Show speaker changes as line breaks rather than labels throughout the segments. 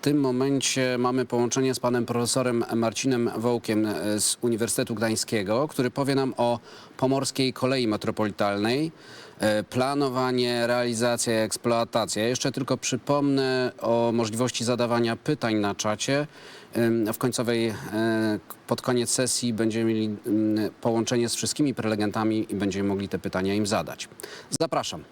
tym momencie mamy połączenie z panem profesorem Marcinem Wołkiem e, z Uniwersytetu Gdańskiego, który powie nam o pomorskiej kolei metropolitalnej. e, Planowanie, realizacja eksploatacja. Ja Jeszcze tylko przypomnę o możliwości zadawania pytań na czacie. W końcowej, e, pod koniec sesji będziemy mieli ym, połączenie z wszystkimi prelegentami i będziemy mogli te pytania im zadać. Zapraszam.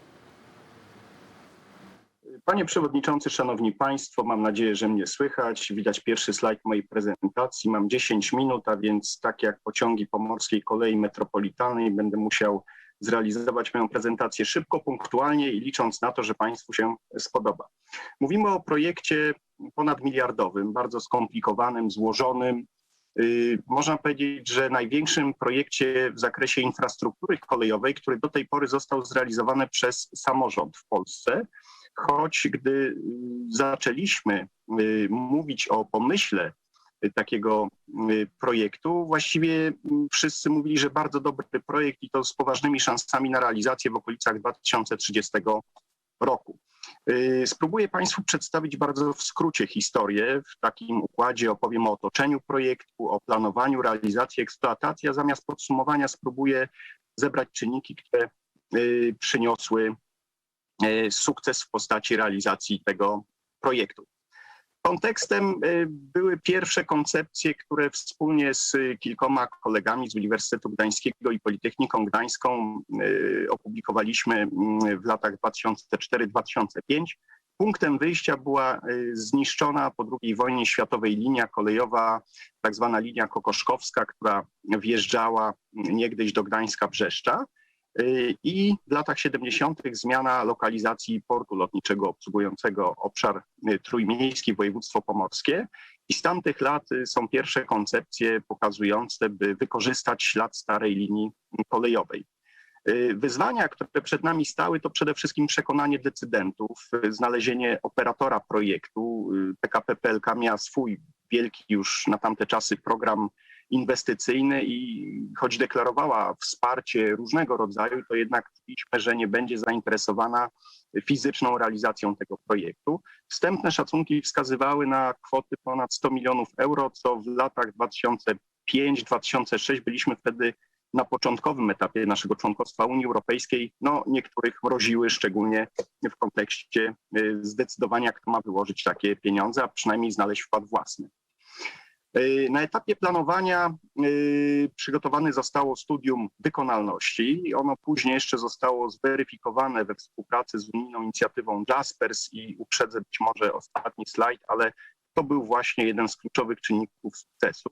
Panie Przewodniczący, Szanowni Państwo, mam nadzieję, że mnie słychać. Widać pierwszy slajd mojej prezentacji. Mam 10 minut, a więc tak jak pociągi pomorskiej kolei metropolitalnej będę musiał zrealizować moją prezentację szybko, punktualnie i licząc na to, że Państwu się spodoba. Mówimy o projekcie ponadmiliardowym, bardzo skomplikowanym, złożonym. Yy, Można powiedzieć, że największym projekcie w zakresie infrastruktury kolejowej, który do tej pory został zrealizowany przez samorząd w Polsce choć gdy y, zaczęliśmy y, mówić o pomyśle y, takiego projektu, właściwie wszyscy mówili, że bardzo dobry projekt i to z poważnymi szansami na realizację w okolicach 2030 roku. Spróbuję Państwu przedstawić bardzo w skrócie historię. W takim układzie opowiem o otoczeniu projektu, o planowaniu, realizacji, eksploatacji, a zamiast podsumowania spróbuję zebrać czynniki, które przyniosły sukces w postaci realizacji tego projektu. Kontekstem e, były pierwsze koncepcje, które wspólnie z kilkoma kolegami z Uniwersytetu Gdańskiego i Politechniką Gdańską e, opublikowaliśmy mm, w latach 2004-2005. Punktem wyjścia była e, zniszczona po II wojnie światowej linia kolejowa, tak zwana linia kokoszkowska, która wjeżdżała niegdyś do Gdańska Brzeszcza. Y, I w latach 70. zmiana lokalizacji portu lotniczego obsługującego obszar y, trójmiejski, województwo pomorskie. I z tamtych lat y, są pierwsze koncepcje pokazujące, by wykorzystać ślad starej linii kolejowej. Wyzwania, które przed nami stały, to przede wszystkim przekonanie decydentów, znalezienie operatora projektu. PKP PLK miała swój wielki już na tamte czasy program inwestycyjny i choć deklarowała wsparcie różnego rodzaju, to jednak czuliśmy, że nie będzie zainteresowana fizyczną realizacją tego projektu. Wstępne szacunki wskazywały na kwoty ponad 100 milionów euro, co w latach 2005-2006 byliśmy wtedy na początkowym etapie naszego członkostwa Unii Europejskiej, no niektórych mroziły, szczególnie w kontekście y, zdecydowania, kto ma wyłożyć takie pieniądze, a przynajmniej znaleźć wkład własny. Y, Na etapie planowania y, przygotowane zostało studium wykonalności ono później jeszcze zostało zweryfikowane we współpracy z unijną inicjatywą Jaspers i uprzedzę być może ostatni slajd, ale to był właśnie jeden z kluczowych czynników sukcesu.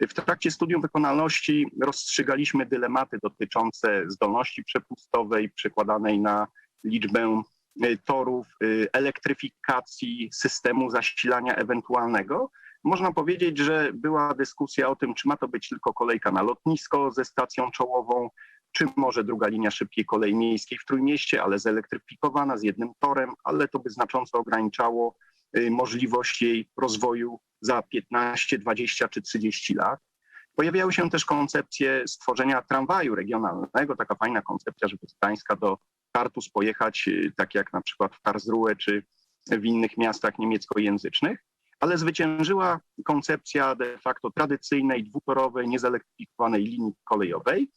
W trakcie studium wykonalności rozstrzygaliśmy dylematy dotyczące zdolności przepustowej przekładanej na liczbę y, torów, elektryfikacji systemu zasilania ewentualnego. Można powiedzieć, że była dyskusja o tym, czy ma to być tylko kolejka na lotnisko ze stacją czołową, czy może druga linia szybkiej kolei miejskiej w Trójmieście, ale zelektryfikowana z jednym torem, ale to by znacząco ograniczało y, możliwość jej rozwoju za 15, 20 czy 30 lat. Pojawiały się też koncepcje stworzenia tramwaju regionalnego, taka fajna koncepcja, żeby z Gdańska do Tartus pojechać, y, tak jak na przykład w Karlsruhe czy w innych miastach niemieckojęzycznych, ale zwyciężyła koncepcja de facto tradycyjnej, dwutorowej, niezelektryfikowanej linii kolejowej.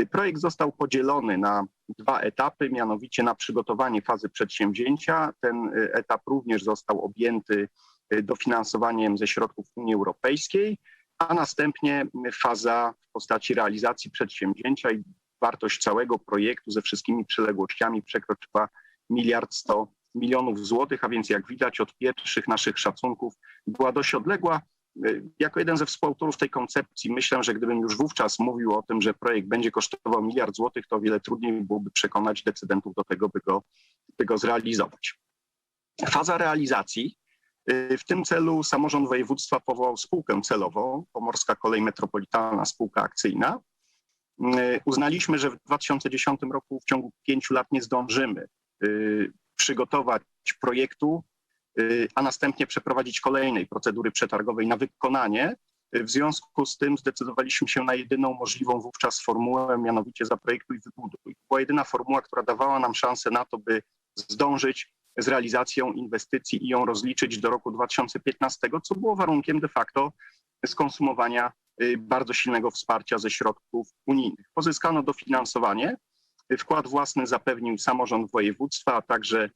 Y, Projekt został podzielony na dwa etapy, mianowicie na przygotowanie fazy przedsięwzięcia. Ten y, etap również został objęty y, dofinansowaniem ze środków Unii Europejskiej, a następnie faza w postaci realizacji przedsięwzięcia i wartość całego projektu ze wszystkimi przyległościami przekroczyła miliard sto milionów złotych, a więc jak widać od pierwszych naszych szacunków była dość odległa. Y, Jako jeden ze współautorów tej koncepcji myślę, że gdybym już wówczas mówił o tym, że projekt będzie kosztował miliard złotych, to o wiele trudniej byłoby przekonać decydentów do tego, by go, by go zrealizować. Faza realizacji. Y, W tym celu samorząd województwa powołał spółkę celową, Pomorska Kolej Metropolitalna Spółka Akcyjna. Y, Uznaliśmy, że w 2010 roku w ciągu pięciu lat nie zdążymy przygotować projektu, y, a następnie przeprowadzić kolejnej procedury przetargowej na wykonanie. Y, W związku z tym zdecydowaliśmy się na jedyną możliwą wówczas formułę, mianowicie zaprojektuj wybuduj. Była jedyna formuła, która dawała nam szansę na to, by zdążyć z realizacją inwestycji i ją rozliczyć do roku 2015, co było warunkiem de facto skonsumowania y, bardzo silnego wsparcia ze środków unijnych. Pozyskano dofinansowanie, wkład własny zapewnił samorząd województwa, a także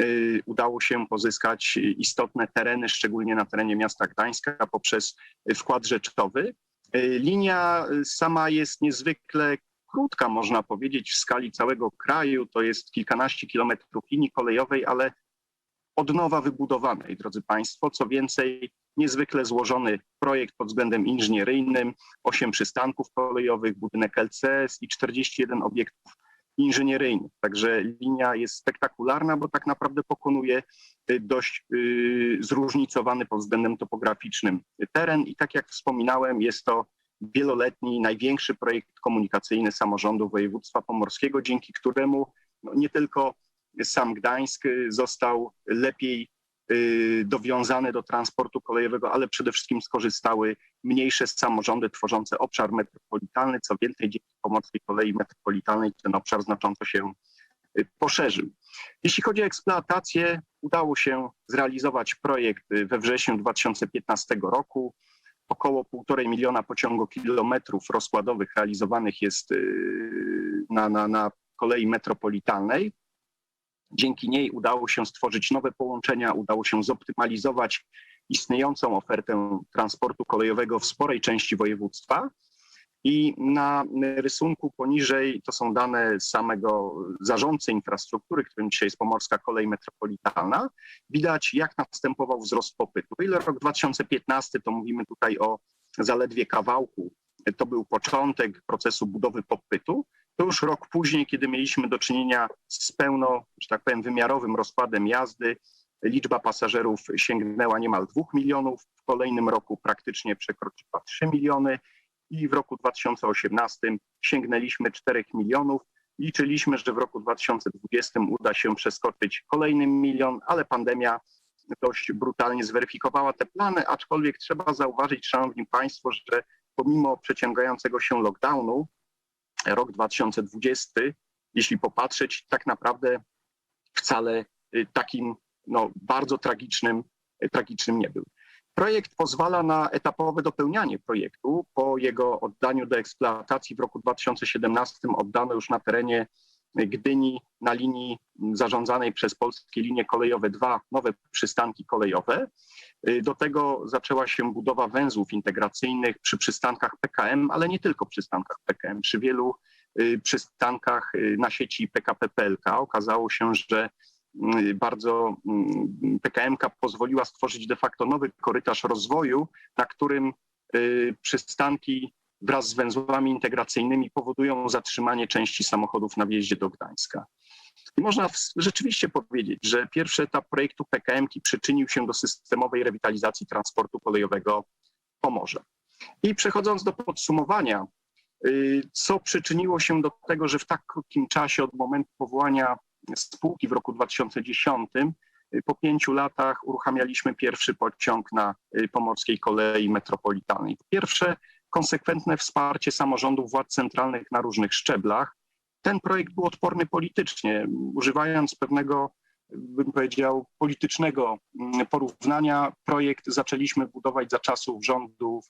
y, udało się pozyskać istotne tereny, szczególnie na terenie miasta Gdańska poprzez wkład rzeczowy. Y, Linia sama jest niezwykle krótka, można powiedzieć, w skali całego kraju. To jest kilkanaście kilometrów linii kolejowej, ale od nowa wybudowanej, drodzy Państwo. Co więcej, niezwykle złożony projekt pod względem inżynieryjnym, 8 przystanków kolejowych, budynek LCS i 41 obiektów inżynieryjnych. Także linia jest spektakularna, bo tak naprawdę pokonuje y, dość y, zróżnicowany pod względem topograficznym teren i tak jak wspominałem, jest to wieloletni, największy projekt komunikacyjny samorządu województwa pomorskiego, dzięki któremu no, nie tylko sam Gdańsk y, został lepiej dowiązany do transportu kolejowego, ale przede wszystkim skorzystały mniejsze samorządy tworzące obszar metropolitalny. Co więcej, dzięki Pomorskiej Kolei Metropolitalnej ten obszar znacząco się y, poszerzył. Jeśli chodzi o eksploatację, udało się zrealizować projekt y, we wrześniu 2015 roku. Około 1,5 miliona pociągokilometrów rozkładowych realizowanych jest y, na, na, na kolei metropolitalnej. Dzięki niej udało się stworzyć nowe połączenia, udało się zoptymalizować istniejącą ofertę transportu kolejowego w sporej części województwa. I na rysunku poniżej to są dane samego zarządcy infrastruktury, którym dzisiaj jest Pomorska Kolej Metropolitalna. Widać, jak następował wzrost popytu. O ile rok 2015 to mówimy tutaj o zaledwie kawałku, to był początek procesu budowy popytu, to już rok później, kiedy mieliśmy do czynienia z pełno, że tak powiem, wymiarowym rozkładem jazdy, liczba pasażerów sięgnęła niemal 2 milionów, w kolejnym roku praktycznie przekroczyła 3 miliony i w roku 2018 sięgnęliśmy 4 milionów. Liczyliśmy, że w roku 2020 uda się przeskoczyć kolejny milion, ale pandemia dość brutalnie zweryfikowała te plany, aczkolwiek trzeba zauważyć, Szanowni Państwo, że pomimo przeciągającego się lockdownu, rok 2020, jeśli popatrzeć, tak naprawdę wcale y, takim no, bardzo tragicznym, tragicznym nie był. Projekt pozwala na etapowe dopełnianie projektu. Po jego oddaniu do eksploatacji w roku 2017 oddano już na terenie Gdyni na linii zarządzanej przez polskie linie kolejowe dwa nowe przystanki kolejowe. Do tego zaczęła się budowa węzłów integracyjnych przy przystankach PKM, ale nie tylko przystankach PKM, przy wielu y, przystankach y, na sieci PKP PLK. Okazało się, że bardzo mm, PKMK pozwoliła stworzyć de facto nowy korytarz rozwoju, na którym y, przystanki wraz z węzłami integracyjnymi powodują zatrzymanie części samochodów na wjeździe do Gdańska. I można rzeczywiście powiedzieć, że pierwszy etap projektu PKM-ki przyczynił się do systemowej rewitalizacji transportu kolejowego w Pomorze. I przechodząc do podsumowania, y, co przyczyniło się do tego, że w tak krótkim czasie od momentu powołania spółki w roku 2010 y, po pięciu latach uruchamialiśmy pierwszy pociąg na y, pomorskiej kolei metropolitalnej. Po pierwsze, konsekwentne wsparcie samorządów władz centralnych na różnych szczeblach. Ten projekt był odporny politycznie, używając pewnego, bym powiedział, politycznego mm, porównania. Projekt zaczęliśmy budować za czasów rządów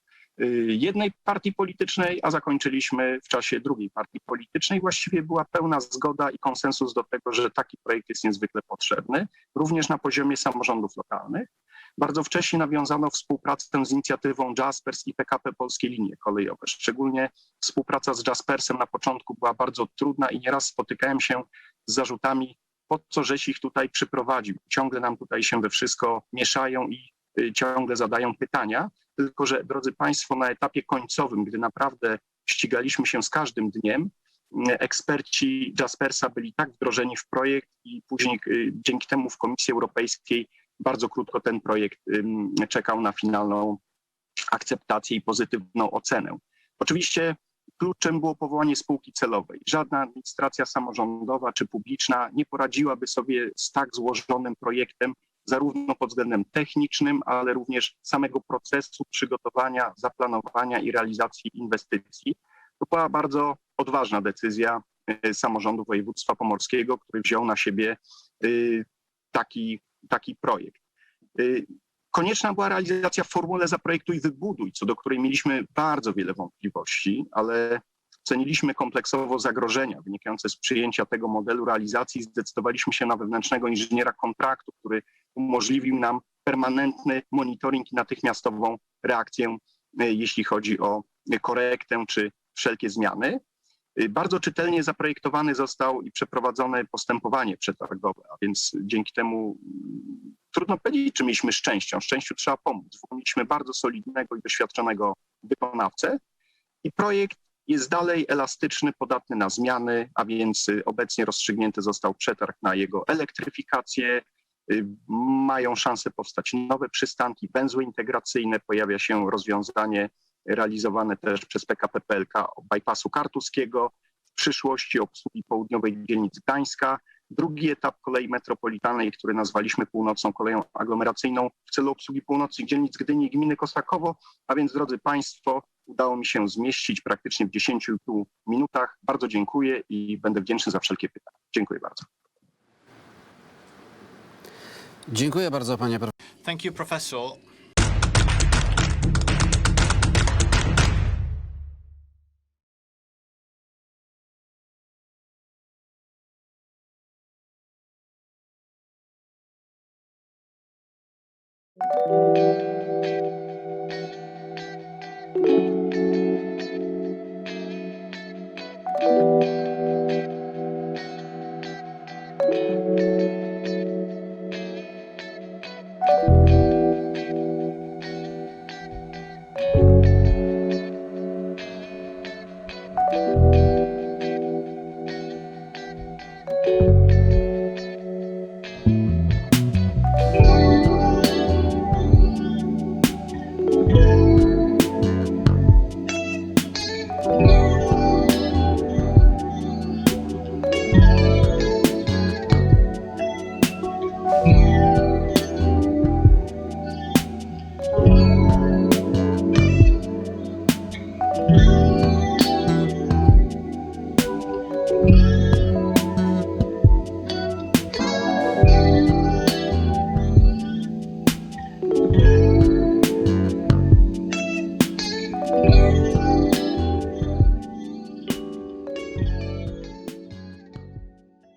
jednej partii politycznej, a zakończyliśmy w czasie drugiej partii politycznej. Właściwie była pełna zgoda i konsensus do tego, że taki projekt jest niezwykle potrzebny, również na poziomie samorządów lokalnych. Bardzo wcześnie nawiązano współpracę z inicjatywą Jaspers i PKP Polskie Linie Kolejowe. Szczególnie współpraca z Jaspersem na początku była bardzo trudna i nieraz spotykałem się z zarzutami, po co żeś ich tutaj przyprowadził. Ciągle nam tutaj się we wszystko mieszają i y, ciągle zadają pytania. Tylko, że drodzy Państwo, na etapie końcowym, gdy naprawdę ścigaliśmy się z każdym dniem, y, eksperci Jaspersa byli tak wdrożeni w projekt i później y, dzięki temu w Komisji Europejskiej bardzo krótko ten projekt czekał na finalną akceptację i pozytywną ocenę. Oczywiście kluczem było powołanie spółki celowej. Żadna administracja samorządowa czy publiczna nie poradziłaby sobie z tak złożonym projektem, zarówno pod względem technicznym, ale również samego procesu przygotowania, zaplanowania i realizacji inwestycji. To była bardzo odważna decyzja y, samorządu województwa pomorskiego, który wziął na siebie y, taki, taki projekt. Y, Konieczna była realizacja w formule zaprojektuj, wybuduj, co do której mieliśmy bardzo wiele wątpliwości, ale ceniliśmy kompleksowo zagrożenia wynikające z przyjęcia tego modelu realizacji zdecydowaliśmy się na wewnętrznego inżyniera kontraktu, który umożliwił nam permanentny monitoring i natychmiastową reakcję, y, jeśli chodzi o korektę czy wszelkie zmiany. Y, Bardzo czytelnie zaprojektowany został i przeprowadzone postępowanie przetargowe, a więc dzięki temu mm, trudno powiedzieć, czy mieliśmy szczęście. Szczęściu trzeba pomóc. Mieliśmy bardzo solidnego i doświadczonego wykonawcę i projekt jest dalej elastyczny, podatny na zmiany, a więc y, obecnie rozstrzygnięty został przetarg na jego elektryfikację. Y, Mają szansę powstać nowe przystanki, węzły integracyjne, pojawia się rozwiązanie realizowane też przez PKP PLK bypassu kartuskiego, w przyszłości obsługi południowej dzielnic Gdańska. Drugi etap kolei metropolitalnej, który nazwaliśmy północną koleją aglomeracyjną w celu obsługi północnych dzielnic Gdyni i gminy Kosakowo. A więc, drodzy Państwo, udało mi się zmieścić praktycznie w 10,5 minutach. Bardzo dziękuję i będę wdzięczny za wszelkie pytania. Dziękuję bardzo.
Dziękuję bardzo, panie profesorze.
Thank you. thank you